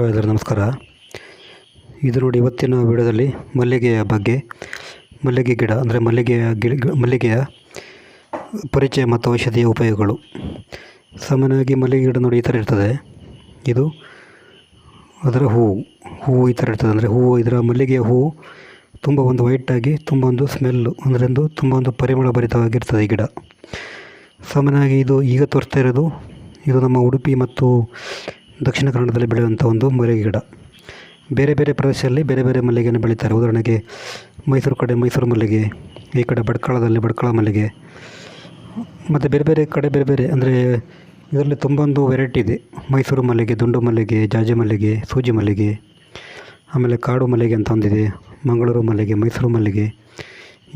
ಎಲ್ಲರಿಗೂ ನಮಸ್ಕಾರ. ಇದು ನೋಡಿ ಇವತ್ತಿನ ವಿಡಿಯೋದಲ್ಲಿ ಮಲ್ಲಿಗೆಯ ಬಗ್ಗೆ. ಮಲ್ಲಿಗೆ ಗಿಡ, ಅಂದರೆ ಮಲ್ಲಿಗೆಯ ಗಿಡ ಮಲ್ಲಿಗೆಯ ಪರಿಚಯ ಮತ್ತು ಔಷಧಿಯ ಉಪಯೋಗಗಳು. ಸಾಮಾನ್ಯವಾಗಿ ಮಲ್ಲಿಗೆ ಗಿಡ ನೋಡಿ ಈ ಥರ ಇರ್ತದೆ. ಇದು ಅದರ ಹೂವು ಹೂವು ಈ ಥರ ಇರ್ತದೆ. ಅಂದರೆ ಹೂವು ಇದರ ಮಲ್ಲಿಗೆಯ ಹೂವು ತುಂಬ ಒಂದು ವೈಟಾಗಿ ತುಂಬ ಒಂದು ಸ್ಮೆಲ್ಲು ಅಂದರೆ ಒಂದು ತುಂಬ ಒಂದು ಪರಿಮಳ ಭರಿತವಾಗಿರ್ತದೆ ಈ ಗಿಡ. ಸಾಮಾನ್ಯವಾಗಿ ಇದು ಈಗ ತೋರಿಸ್ತಾ ಇರೋದು, ಇದು ನಮ್ಮ ಉಡುಪಿ ಮತ್ತು ದಕ್ಷಿಣ ಕನ್ನಡದಲ್ಲಿ ಬೆಳೆಯುವಂಥ ಒಂದು ಮಲ್ಲಿಗೆ ಗಿಡ. ಬೇರೆ ಬೇರೆ ಪ್ರದೇಶದಲ್ಲಿ ಬೇರೆ ಬೇರೆ ಮಲ್ಲಿಗೆಯನ್ನು ಬೆಳೀತಾರೆ. ಉದಾಹರಣೆಗೆ ಮೈಸೂರು ಕಡೆ ಮೈಸೂರು ಮಲ್ಲಿಗೆ, ಈ ಕಡೆ ಭಟ್ಕಳದಲ್ಲಿ ಭಟ್ಕಳ ಮಲ್ಲಿಗೆ, ಮತ್ತು ಬೇರೆ ಬೇರೆ ಕಡೆ ಬೇರೆ ಬೇರೆ, ಅಂದರೆ ಇದರಲ್ಲಿ ತುಂಬ ಒಂದು ವೆರೈಟಿ ಇದೆ. ಮೈಸೂರು ಮಲ್ಲಿಗೆ, ದುಂಡು ಮಲ್ಲಿಗೆ, ಜಾಜಿ ಮಲ್ಲಿಗೆ, ಸೂಜಿ ಮಲ್ಲಿಗೆ, ಆಮೇಲೆ ಕಾಡು ಮಲ್ಲಿಗೆ ಅಂತ ಒಂದಿದೆ, ಮಂಗಳೂರು ಮಲ್ಲಿಗೆ, ಮೈಸೂರು ಮಲ್ಲಿಗೆ,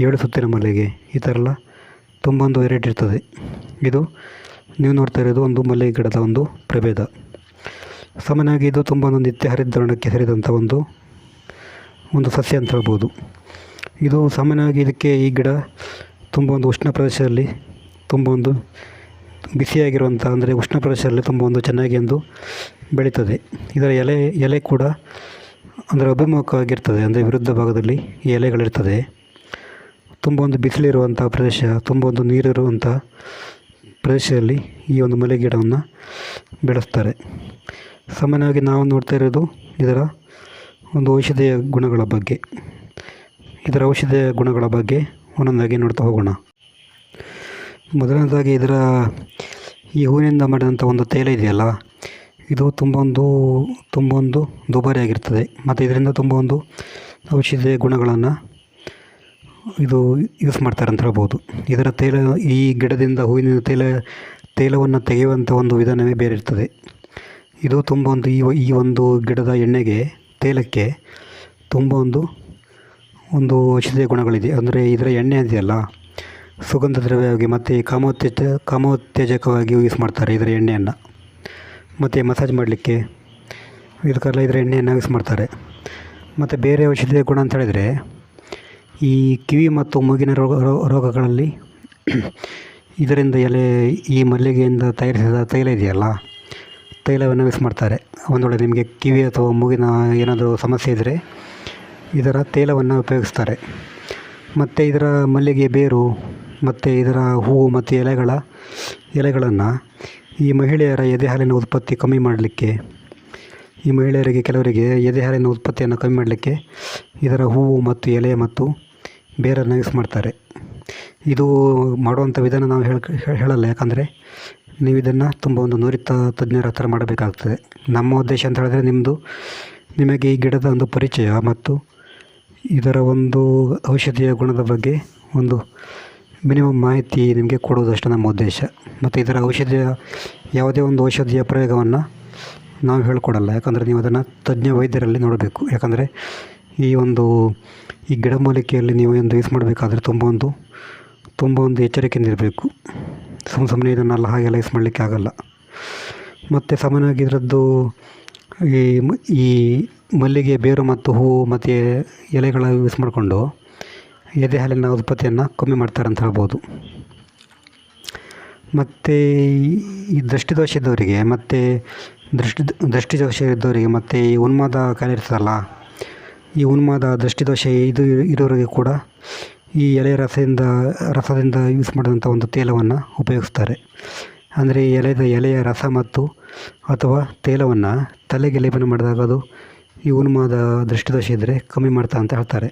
ಏಳು ಸುತ್ತಿನ ಮಲ್ಲಿಗೆ, ಈ ಥರ ಎಲ್ಲ ತುಂಬ ಒಂದು ವೆರೈಟಿ ಇರ್ತದೆ. ಇದು ನೀವು ನೋಡ್ತಾ ಇರೋದು ಒಂದು ಮಲ್ಲಿಗೆ ಗಿಡದ ಒಂದು ಪ್ರಭೇದ. ಸಾಮಾನ್ಯವಾಗಿ ಇದು ತುಂಬ ಒಂದು ನಿತ್ಯ ಹರಿದ್ವರ್ಣಕ್ಕೆ ಸೇರಿದಂಥ ಒಂದು ಒಂದು ಸಸ್ಯ ಅಂತ ಹೇಳ್ಬೋದು. ಇದು ಸಾಮಾನ್ಯವಾಗಿ ಇದಕ್ಕೆ ಈ ಗಿಡ ತುಂಬ ಒಂದು ಉಷ್ಣ ಪ್ರದೇಶದಲ್ಲಿ ತುಂಬ ಒಂದು ಬಿಸಿಯಾಗಿರುವಂಥ ಅಂದರೆ ಉಷ್ಣ ಪ್ರದೇಶದಲ್ಲಿ ತುಂಬ ಒಂದು ಚೆನ್ನಾಗಿ ಎಂದು ಬೆಳೀತದೆ. ಇದರ ಎಲೆ ಎಲೆ ಕೂಡ ಅಂದರೆ ಅಭಿಮುಖವಾಗಿರ್ತದೆ, ಅಂದರೆ ವಿರುದ್ಧ ಭಾಗದಲ್ಲಿ ಈ ಎಲೆಗಳಿರ್ತದೆ. ತುಂಬ ಒಂದು ಬಿಸಿಲಿರುವಂಥ ಪ್ರದೇಶ, ತುಂಬ ಒಂದು ನೀರಿರುವಂಥ ಪ್ರದೇಶದಲ್ಲಿ ಈ ಒಂದು ಮಲೆ ಗಿಡವನ್ನು ಬೆಳೆಸ್ತಾರೆ. ಸಾಮಾನ್ಯವಾಗಿ ನಾವು ನೋಡ್ತಾ ಇರೋದು ಇದರ ಒಂದು ಔಷಧೀಯ ಗುಣಗಳ ಬಗ್ಗೆ. ಇದರ ಔಷಧೀಯ ಗುಣಗಳ ಬಗ್ಗೆ ಒಂದೊಂದಾಗಿ ನೋಡ್ತಾ ಹೋಗೋಣ. ಮೊದಲನೇದಾಗಿ ಇದರ ಈ ಹೂವಿನಿಂದ ಮಾಡಿದಂಥ ಒಂದು ತೈಲ ಇದೆಯಲ್ಲ, ಇದು ತುಂಬ ಒಂದು ತುಂಬ ಒಂದು ದುಬಾರಿಯಾಗಿರ್ತದೆ. ಮತ್ತು ಇದರಿಂದ ತುಂಬ ಒಂದು ಔಷಧೀಯ ಗುಣಗಳನ್ನು ಇದು ಯೂಸ್ ಮಾಡ್ತಾರೆ ಅಂತ ಹೇಳ್ಬೋದು. ಇದರ ತೈಲ, ಈ ಗಿಡದಿಂದ ಹೂವಿನ ತೈಲ, ತೈಲವನ್ನು ತೆಗೆಯುವಂಥ ಒಂದು ವಿಧಾನವೇ ಬೇರೆ ಇರ್ತದೆ. ಇದು ತುಂಬ ಒಂದು, ಈ ಈ ಒಂದು ಗಿಡದ ಎಣ್ಣೆಗೆ, ತೈಲಕ್ಕೆ ತುಂಬ ಒಂದು ಒಂದು ಔಷಧೀಯ ಗುಣಗಳಿದೆ. ಅಂದರೆ ಇದರ ಎಣ್ಣೆ ಇದೆಯಲ್ಲ ಸುಗಂಧ ದ್ರವ್ಯವಾಗಿ ಮತ್ತು ಕಾಮೋತ್ತೇಜ ಕಾಮೋತ್ತೇಜಕವಾಗಿ ಯೂಸ್ ಮಾಡ್ತಾರೆ ಇದರ ಎಣ್ಣೆಯನ್ನು. ಮತ್ತು ಮಸಾಜ್ ಮಾಡಲಿಕ್ಕೆ ಇದಕ್ಕೆಲ್ಲ ಇದರ ಎಣ್ಣೆಯನ್ನು ಯೂಸ್ ಮಾಡ್ತಾರೆ. ಮತ್ತು ಬೇರೆ ಔಷಧೀಯ ಗುಣ ಅಂತ ಹೇಳಿದರೆ ಈ ಕಿವಿ ಮತ್ತು ಮೂಗಿನ ರೋಗ ರೋಗಗಳಲ್ಲಿ ಇದರಿಂದ ಎಲೆ, ಈ ಮಲ್ಲಿಗೆಯಿಂದ ತಯಾರಿಸಿದ ತೈಲ ಇದೆಯಲ್ಲ, ತೈಲವನ್ನು ಯೂಸ್ ಮಾಡ್ತಾರೆ. ಒಂದು ವೇಳೆ ನಿಮಗೆ ಕಿವಿ ಅಥವಾ ಮೂಗಿನ ಏನಾದರೂ ಸಮಸ್ಯೆ ಇದ್ದರೆ ಇದರ ತೈಲವನ್ನು ಉಪಯೋಗಿಸ್ತಾರೆ. ಮತ್ತು ಇದರ ಮಲ್ಲಿಗೆ ಬೇರು, ಮತ್ತು ಇದರ ಹೂವು ಮತ್ತು ಎಲೆಗಳ, ಎಲೆಗಳನ್ನು ಈ ಮಹಿಳೆಯರ ಎದೆ ಹಾಲಿನ ಉತ್ಪತ್ತಿ ಕಮ್ಮಿ ಮಾಡಲಿಕ್ಕೆ, ಈ ಮಹಿಳೆಯರಿಗೆ, ಕೆಲವರಿಗೆ ಎದೆ ಹಾಲಿನ ಉತ್ಪತ್ತಿಯನ್ನು ಕಮ್ಮಿ ಮಾಡಲಿಕ್ಕೆ ಇದರ ಹೂವು ಮತ್ತು ಎಲೆ ಮತ್ತು ಬೇರನ್ನು ಯೂಸ್ ಮಾಡ್ತಾರೆ. ಇದು ಮಾಡುವಂಥ ವಿಧಾನ ನಾವು ಹೇಳ ಹೇಳಲ್ಲ. ಯಾಕಂದರೆ ನೀವು ಇದನ್ನು ತುಂಬ ಒಂದು ನುರಿತ ತಜ್ಞರ ಹತ್ರ ಮಾಡಬೇಕಾಗ್ತದೆ. ನಮ್ಮ ಉದ್ದೇಶ ಅಂತ ಹೇಳಿದ್ರೆ ನಿಮ್ಮದು ನಿಮಗೆ ಈ ಗಿಡದ ಒಂದು ಪರಿಚಯ ಮತ್ತು ಇದರ ಒಂದು ಔಷಧೀಯ ಗುಣದ ಬಗ್ಗೆ ಒಂದು ಮಿನಿಮಮ್ ಮಾಹಿತಿ ನಿಮಗೆ ಕೊಡುವುದಷ್ಟು ನಮ್ಮ ಉದ್ದೇಶ. ಮತ್ತು ಇದರ ಔಷಧಿಯ, ಯಾವುದೇ ಒಂದು ಔಷಧಿಯ ಪ್ರಯೋಗವನ್ನು ನಾವು ಹೇಳ್ಕೊಡಲ್ಲ. ಯಾಕಂದರೆ ನೀವು ಅದನ್ನು ತಜ್ಞ ವೈದ್ಯರಲ್ಲಿ ನೋಡಬೇಕು. ಯಾಕಂದರೆ ಈ ಒಂದು, ಈ ಗಿಡಮೂಲಿಕೆಯಲ್ಲಿ ನೀವು ಒಂದು ಯೂಸ್ ಮಾಡಬೇಕಾದ್ರೆ ತುಂಬ ಒಂದು ತುಂಬ ಒಂದು ಎಚ್ಚರಿಕೆಯಿಂದ ಇರಬೇಕು. ಸುಮ್ಮ ಸುಮ್ಮನೆ ಇದನ್ನೆಲ್ಲ ಹಾಗೆಲ್ಲ ಯೂಸ್ ಮಾಡಲಿಕ್ಕೆ ಆಗೋಲ್ಲ. ಮತ್ತು ಸಾಮಾನ್ಯವಾಗಿ ಇದರದ್ದು ಈ ಈ ಮಲ್ಲಿಗೆ ಬೇರು ಮತ್ತು ಹೂವು ಮತ್ತು ಎಲೆಗಳ ಯೂಸ್ ಮಾಡಿಕೊಂಡು ಎದೆ ಹಾಲಿನ ಉತ್ಪತ್ತಿಯನ್ನು ಕಮ್ಮಿ ಮಾಡ್ತಾರೆ ಅಂತ ಹೇಳ್ಬೋದು. ಮತ್ತು ಈ ದೃಷ್ಟಿದೋಷ ಇದ್ದವರಿಗೆ, ಮತ್ತು ದೃಷ್ಟಿ, ದೃಷ್ಟಿದೋಷ ಇದ್ದವರಿಗೆ, ಮತ್ತು ಈ ಉನ್ಮಾದ ಕಾಯಿಲೆ ಈ ಉನ್ಮಾದ ದೃಷ್ಟಿದೋಷ ಇದು ಇರೋರಿಗೆ ಕೂಡ ಈ ಎಲೆ ರಸದಿಂದ ರಸದಿಂದ ಯೂಸ್ ಮಾಡಿದಂಥ ಒಂದು ತೈಲವನ್ನು ಉಪಯೋಗಿಸ್ತಾರೆ. ಅಂದರೆ ಈ ಎಲೆದ ಎಲೆಯ ರಸ ಮತ್ತು ಅಥವಾ ತೈಲವನ್ನು ತಲೆಗೆ ಲೇಪನ ಮಾಡಿದಾಗ ಅದು ಈ ಉನ್ಮಾದ ದೃಷ್ಟಿದೋಷ ಇದ್ದರೆ ಕಮ್ಮಿ ಮಾಡ್ತಾ ಅಂತ ಹೇಳ್ತಾರೆ.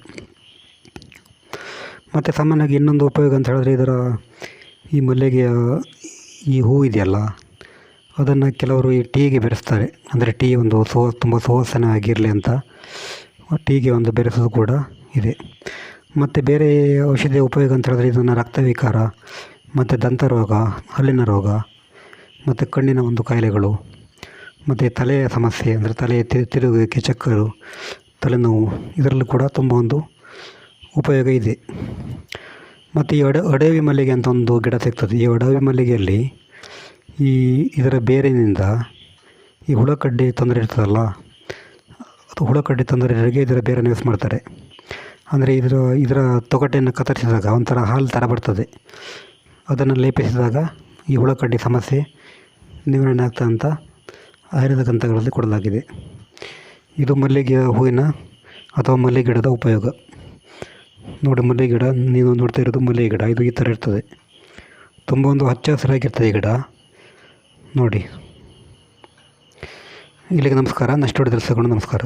ಮತ್ತು ಸಾಮಾನ್ಯವಾಗಿ ಇನ್ನೊಂದು ಉಪಯೋಗ ಅಂತ ಹೇಳಿದ್ರೆ ಇದರ ಈ ಮಲ್ಲಿಗೆಯ ಈ ಹೂ ಇದೆಯಲ್ಲ, ಅದನ್ನು ಕೆಲವರು ಈ ಟೀಗೆ ಬೆರೆಸ್ತಾರೆ. ಅಂದರೆ ಟೀ ಒಂದು ಸೋ, ತುಂಬ ಸುವಾಸನೆ ಆಗಿರಲಿ ಅಂತ. ಟೀಗೆ ಒಂದು ಬೆರೆಸೋದು ಕೂಡ ಇದೆ. ಮತ್ತು ಬೇರೆ ಔಷಧಿಯ ಉಪಯೋಗ ಅಂತ ಹೇಳಿದ್ರೆ ಇದನ್ನು ರಕ್ತವಿಕಾರ, ಮತ್ತು ದಂತ ರೋಗ ಹಲ್ಲಿನ ರೋಗ, ಮತ್ತು ಕಣ್ಣಿನ ಒಂದು ಕಾಯಿಲೆಗಳು, ಮತ್ತು ತಲೆಯ ಸಮಸ್ಯೆ ಅಂದರೆ ತಲೆ ತಿರು ತಿರುಗುವಿಕೆ, ಚಕ್ಕರು, ತಲೆನೋವು, ಇದರಲ್ಲೂ ಕೂಡ ತುಂಬ ಒಂದು ಉಪಯೋಗ ಇದೆ. ಮತ್ತು ಈ ಅಡ, ಅಡವಿ ಮಲ್ಲಿಗೆ ಅಂತ ಒಂದು ಗಿಡ ಸಿಗ್ತದೆ ಈ ಅಡವಿ ಮಲ್ಲಿಗೆಯಲ್ಲಿ ಈ ಇದರ ಬೇರಿನಿಂದ ಈ ಹುಳಕಡ್ಡಿ ತೊಂದರೆ ಇರ್ತದಲ್ಲ ಅದು ತಂದರೆ ತೊಂದರೆಯವರಿಗೆ ಇದರ ಬೇರೆ ಯೂಸ್ ಮಾಡ್ತಾರೆ. ಅಂದರೆ ಇದರ ಇದರ ತೊಗಟೆಯನ್ನು ಕತ್ತರಿಸಿದಾಗ ಒಂಥರ ಹಾಲು ಥರ ಬರ್ತದೆ. ಅದನ್ನು ಲೇಪಿಸಿದಾಗ ಈ ಹುಳಕಡ್ಡಿ ಸಮಸ್ಯೆ ನಿವಾರಣೆ ಆಗ್ತದೆ ಅಂತ ಆಯುರ್ವೇದ ಗ್ರಂಥಗಳಲ್ಲಿ ಕೊಡಲಾಗಿದೆ. ಇದು ಮಲ್ಲಿಗೆ ಹೂವಿನ ಅಥವಾ ಮಲ್ಲಿಗೆ ಗಿಡದ ಉಪಯೋಗ. ನೋಡಿ, ಮಲ್ಲಿಗೆ ಗಿಡ, ನೀವು ನೋಡ್ತಾ ಇರೋದು ಮಲ್ಲಿಗೆ ಗಿಡ. ಇದು ಈ ಥರ ಇರ್ತದೆ. ತುಂಬ ಒಂದು ಹಚ್ಚ ಹಸಿರಾಗಿರ್ತದೆ ಈ ಗಿಡ. ನೋಡಿ. ಇಲ್ಲಿಗೆ ನಮಸ್ಕಾರ. ಹೊಡೆದಲ್ಲಿ ಸಿಗೋಣ. ನಮಸ್ಕಾರ.